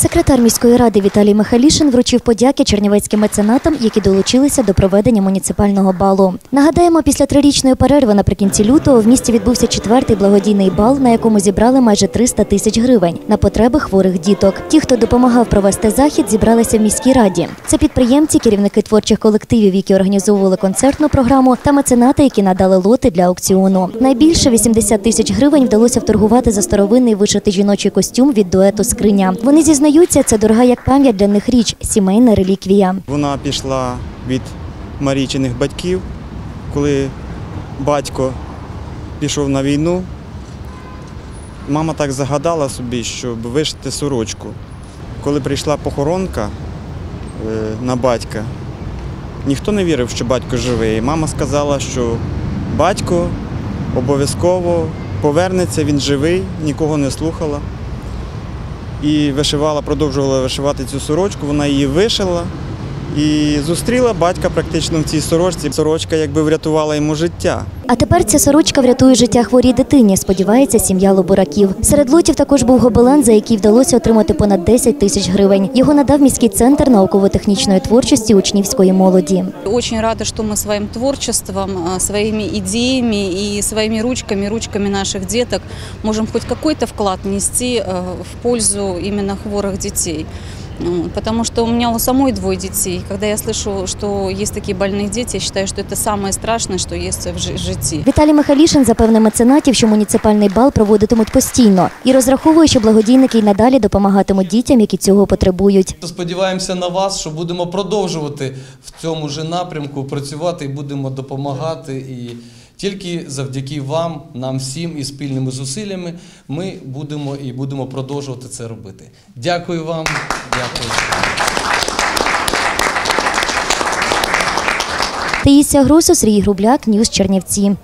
Секретар міської ради Віталій Михайлішин вручив подяки чернівецьким меценатам, які долучилися до проведення муніципального балу. Нагадаємо, після трирічної перерви наприкінці лютого в місті відбувся четвертий благодійний бал, на якому зібрали майже 300 тисяч гривень на потреби хворих діток. Ті, хто допомагав провести захід, зібралися в міській раді. Це підприємці, керівники творчих колективів, які організовували концертну програму, та меценати, які надали лоти для аукціону. Найбільше 80 тисяч гривень вдалося вторгувати за старовинний вишитий жіночий костюм від дуету Скриня. Вони зізнаються, це дорога як пам'ять для них річ, сімейна реліквія. Вона пішла від Марійчиних батьків, коли батько пішов на війну. Мама так загадала собі, щоб вишити сорочку. Коли прийшла похоронка е, на батька, ніхто не вірив, що батько живий. Мама сказала, що батько обов'язково повернеться, він живий, нікого не слухала. І вишивала, продовжувала вишивати цю сорочку, вона її вишила і зустріла батька практично в цій сорочці. Сорочка якби врятувала йому життя. А тепер ця сорочка врятує життя хворій дитині, сподівається сім'я Лобураків. Серед лотів також був гобелен, за який вдалося отримати понад 10 тисяч гривень. Його надав міський центр науково-технічної творчості учнівської молоді. Очень рада, что мы своим творчеством, а, своими идеями и своими ручками, ручками наших деток можем хоть какой-то вклад внести э, в пользу именно хворых детей. Ну, Потому что у меня у самой двое детей. Когда я слышу, что есть такие больные дети, я считаю, что это самое страшное, что есть в жи- житті. Віталій Михайлішин запевнив меценатів, що муніципальний бал проводитимуть постійно і розраховує, що благодійники й надалі допомагатимуть дітям, які цього потребують. Сподіваємося на вас, що будемо продовжувати в цьому ж напрямку працювати і будемо допомагати. І тільки завдяки вам, нам всім і спільними зусиллями ми будемо і будемо продовжувати це робити. Дякую вам. Дякую. Таїсія Грусу, Сергій Грубляк, Ньюс Чернівці.